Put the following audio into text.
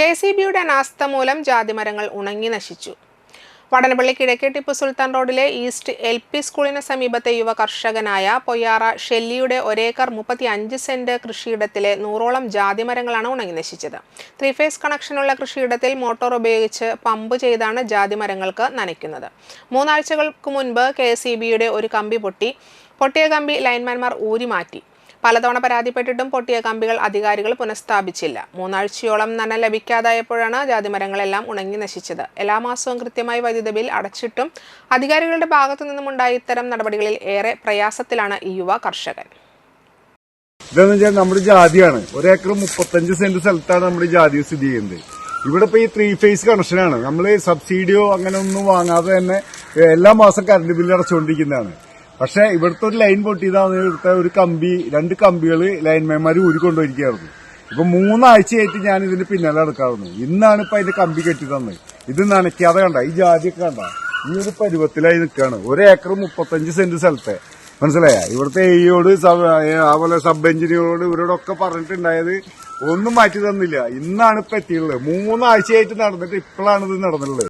K C ബിയുടെ അനാസ്ഥ മൂലം ജാതിമരങ്ങൾ ഉണങ്ങി നശിച്ചു. വടനപ്പള്ളി കിഴക്കേ ടിപ്പു സുൽത്താൻ റോഡിലെ ഈസ്റ്റ് എൽ പി സ്കൂളിന് സമീപത്തെ യുവ കർഷകനായ പൊയ്യാറ ഷെല്ലിയുടെ ഒരേക്കർ മുപ്പത്തി അഞ്ച് സെന്റ് കൃഷിയിടത്തിലെ നൂറോളം ജാതിമരങ്ങളാണ് ഉണങ്ങി നശിച്ചത്. ത്രീ ഫേസ് കണക്ഷനുള്ള കൃഷിയിടത്തിൽ മോട്ടോർ ഉപയോഗിച്ച് പമ്പ് ചെയ്താണ് ജാതിമരങ്ങൾക്ക് നനയ്ക്കുന്നത്. മൂന്നാഴ്ചകൾക്ക് മുൻപ് കെ ഒരു കമ്പി പൊട്ടി. പൊട്ടിയ കമ്പി ലൈൻമാൻമാർ ഊരി മാറ്റി പലതവണ പരാതിപ്പെട്ടിട്ടും പൊട്ടിയ കമ്പികൾ അധികാരികൾ പുനഃസ്ഥാപിച്ചില്ല. മൂന്നാഴ്ചയോളം നന ലഭിക്കാതായപ്പോഴാണ് ജാതിമരങ്ങളെല്ലാം ഉണങ്ങി നശിച്ചത്. എല്ലാ മാസവും കൃത്യമായി വൈദ്യുത ബിൽ അടച്ചിട്ടും അധികാരികളുടെ ഭാഗത്തു നിന്നുമുണ്ടായ ഇത്തരം നടപടികളിൽ ഏറെ പ്രയാസത്തിലാണ് ഈ യുവ കർഷകൻ. നമ്മുടെ ജാതിയാണ്. ഒരേക്കർ മുപ്പത്തഞ്ച് സെന്റ് സ്ഥലത്താണ് നമ്മുടെ ജാതി സ്ഥിതി ചെയ്യുന്നത്. ഇവിടെ ഇപ്പൊ ഈ ത്രീ ഫേസ് കണക്ഷനാണ് നമ്മൾ സബ്സിഡിയോ അങ്ങനെ ഒന്നും വാങ്ങാതെ തന്നെ എല്ലാ മാസം കറണ്ട് ബില്ല് അടച്ചുകൊണ്ടിരിക്കുന്നതാണ്. പക്ഷെ ഇവിടുത്തെ ഒരു ലൈൻ പൊട്ടിയതാണ് ഇവിടുത്തെ ഒരു കമ്പി രണ്ട് കമ്പികൾ ലൈൻമാൻമാർ ഊരിക്കൊണ്ടുപോയിരിക്കുകയായിരുന്നു ഇപ്പൊ മൂന്നാഴ്ചയായിട്ട് ഞാൻ ഇതിന്റെ പിന്നാലെ നടക്കാറുന്നു ഇന്നാണ് ഇപ്പൊ അതിന്റെ കമ്പി കെട്ടി തന്നത്. ഇത് നനയ്ക്കാതെ കണ്ട ഈ ജാതിയൊക്കെ കണ്ട. ഈ ഒരു പരുവത്തിലായി നിൽക്കുകയാണ് ഒരു ഏക്കർ മുപ്പത്തഞ്ച് സെന്റ് സ്ഥലത്തെ. മനസ്സിലായ? ഇവിടുത്തെ എയോട് അതുപോലെ സബ് എഞ്ചിനീയറോട് ഇവരോടൊക്കെ പറഞ്ഞിട്ടുണ്ടായത് ഒന്നും മാറ്റി തന്നില്ല. ഇന്നാണ് ഇപ്പൊ എത്തിയുള്ളത് മൂന്നാഴ്ചയായിട്ട് നടന്നിട്ട് ഇപ്പോഴാണ് ഇത് നടന്നിട്ടുള്ളത്.